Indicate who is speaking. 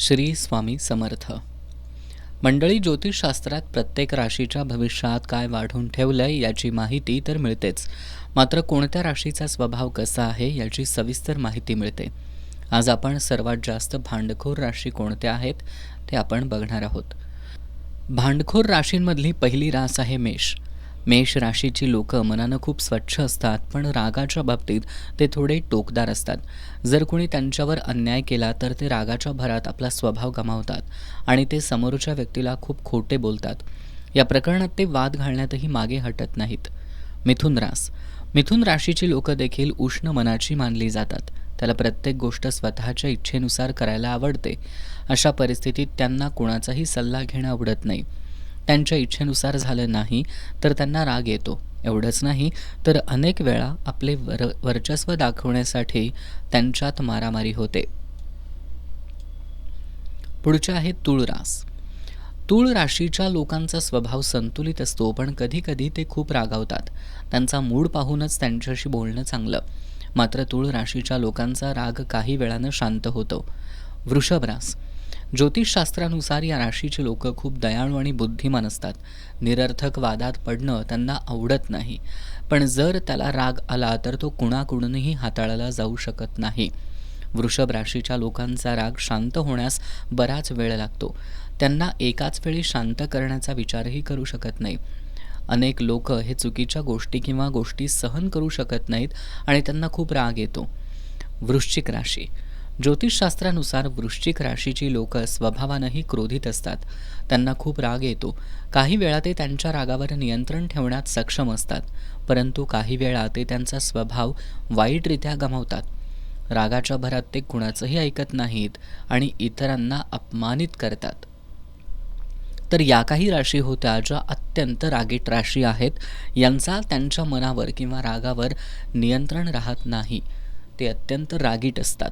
Speaker 1: श्री स्वामी समर्थ. मंडळी ज्योतिषशास्त्रात प्रत्येक राशीच्या भविष्यात काय वाढून ठेवलंय याची माहिती तर मिळतेच. मात्र कोणत्या राशीचा स्वभाव कसा आहे याची सविस्तर माहिती मिळते. आज आपण सर्वात जास्त भांडखोर राशी कोणत्या आहेत ते आपण बघणार आहोत. भांडखोर राशींमधली पहिली रास आहे मेष. मेष राशीची लोक मनानं खूप स्वच्छ असतात पण रागाच्या बाबतीत ते थोडे टोकदार असतात. जर कोणी त्यांच्यावर अन्याय केला तर ते रागाच्या भरात आपला स्वभाव गमावतात आणि ते समोरच्या व्यक्तीला खूप खोटे बोलतात. या प्रकरणात ते वाद घालण्यातही मागे हटत नाहीत. मिथुन रास. मिथुन राशीची लोक देखील उष्ण मनाची मानली जातात. त्याला प्रत्येक गोष्ट स्वतःच्या इच्छेनुसार करायला आवडते. अशा परिस्थितीत त्यांना कुणाचाही सल्ला घेणं आवडत नाही. त्यांच्या इच्छेनुसार झालं नाही तर त्यांना राग येतो. एवढंच नाही तर अनेक वेळा आपले वर वर्चस्व दाखवण्यासाठी त्यांच्यात मारामारी होते. पुढचे आहे तुळ रास. तूळ राशीच्या लोकांचा स्वभाव संतुलित असतो पण कधीकधी ते खूप रागावतात. त्यांचा मूड पाहूनच त्यांच्याशी बोलणं चांगलं. मात्र तूळ राशीच्या लोकांचा राग काही वेळानं शांत होतो. वृषभ रास. ज्योतिषशास्त्रानुसार या राशीचे लोक खूप दयाळू आणि बुद्धिमान असतात. निरर्थक वादात पडणं त्यांना आवडत नाही. पण जर त्याला राग आला तर तो कुणाकडूनही हाताळला जाऊ शकत नाही. वृषभ राशीच्या लोकांचा राग शांत होण्यास बराच वेळ लागतो. त्यांना एकाच वेळी शांत करण्याचा विचारही करू शकत नाही. अनेक लोक हे चुकीच्या गोष्टी किंवा गोष्टी सहन करू शकत नाहीत आणि त्यांना खूप राग येतो. वृश्चिक राशी. ज्योतिषशास्त्रानुसार वृश्चिक राशीची लोक स्वभावानंही क्रोधित असतात. त्यांना खूप राग येतो. काही वेळा ते त्यांच्या रागावर नियंत्रण ठेवण्यात सक्षम असतात परंतु काही वेळा ते त्यांचा स्वभाव वाईटरित्या गमावतात. रागाच्या भरात ते कुणाचंही ऐकत नाहीत आणि इतरांना अपमानित करतात. तर या काही राशी होत्या ज्या अत्यंत रागीट राशी आहेत. यांचा त्यांच्या मनावर किंवा रागावर नियंत्रण राहत नाही. ते अत्यंत रागीट असतात.